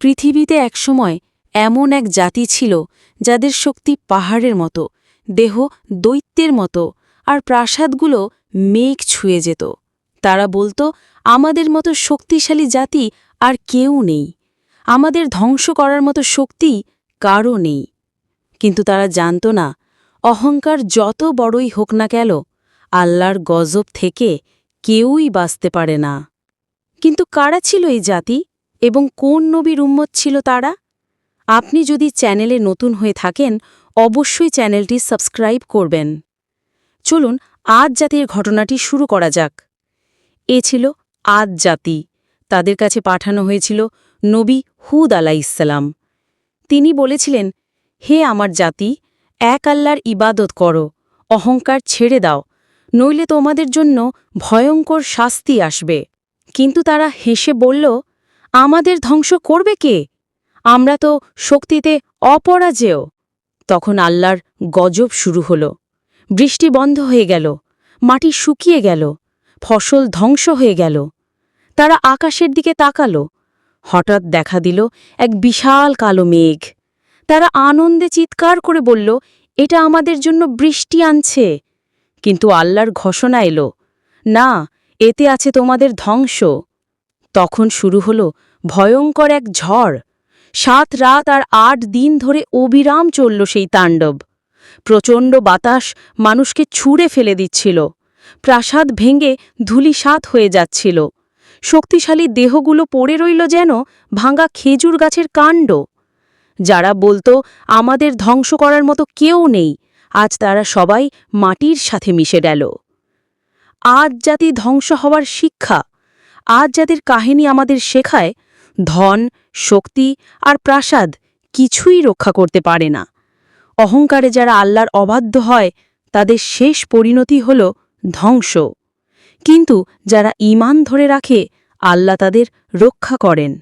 পৃথিবীতে একসময় এমন এক জাতি ছিল যাদের শক্তি পাহাড়ের মতো, দেহ দৈত্যের মতো, আর প্রাসাদগুলো মেঘ ছুঁয়ে যেত। তারা বলতো, আমাদের মতো শক্তিশালী জাতি আর কেউ নেই। আমাদের ধ্বংস করার মতো শক্তি কারও নেই। কিন্তু তারা জানত না, অহংকার যত বড়ই হোক না কেন, আল্লাহর গজব থেকে কেউই বাঁচতে পারে না। কিন্তু কারা ছিল এই জাতি? এবং কোন নবীর উম্মত ছিল তারা? আপনি যদি চ্যানেলে নতুন হয়ে থাকেন, অবশ্যই চ্যানেলটি সাবস্ক্রাইব করবেন। চলুন, আজ জাতির ঘটনাটি শুরু করা যাক। এ ছিল আদ জাতি। তাদের কাছে পাঠানো হয়েছিল নবী হুদ আলাইসাল্লাম তিনি বলেছিলেন, হে আমার জাতি, এক আল্লাহর ইবাদত করো, অহংকার ছেড়ে দাও, নইলে তোমাদের জন্য ভয়ঙ্কর শাস্তি আসবে। কিন্তু তারা হেসে বলল আমাদের ধ্বংস করবে কে? আমরা তো শক্তিতে অপরাজেয়। তখন আল্লাহর গজব শুরু হল। বৃষ্টি বন্ধ হয়ে গেল। মাটি শুকিয়ে গেল। ফসল ধ্বংস হয়ে গেল। তারা আকাশের দিকে তাকালো। হঠাৎ দেখা দিল এক বিশাল কালো মেঘ। তারা আনন্দে চিৎকার করে বলল, এটা আমাদের জন্য বৃষ্টি আনছে। কিন্তু আল্লাহর ঘোষণা এলো, না, এতে আছে তোমাদের ধ্বংস। তখন শুরু হল ভয়ঙ্কর এক ঝড়। সাত রাত আর আট দিন ধরে অবিরাম চলল সেই তাণ্ডব। প্রচণ্ড বাতাস মানুষকে ছুঁড়ে ফেলে দিচ্ছিল। প্রাসাদ ভেঙে ধুলিসাৎ হয়ে যাচ্ছিল। শক্তিশালী দেহগুলো পড়ে রইল যেন ভাঙা খেজুর গাছের কাণ্ড। যারা বলতো, আমাদের ধ্বংস করার মতো কেউ নেই। আজ তারা সবাই মাটির সাথে মিশে গেল। আজ জাতি ধ্বংস হওয়ার শিক্ষা। আজ যাদের কাহিনী আমাদের শেখায়, ধন, শক্তি আর প্রাসাদ কিছুই রক্ষা করতে পারে না। অহংকারে যারা আল্লাহর অবাধ্য হয়, তাদের শেষ পরিণতি হল ধ্বংস। কিন্তু যারা ইমান ধরে রাখে, আল্লাহ তাদের রক্ষা করেন।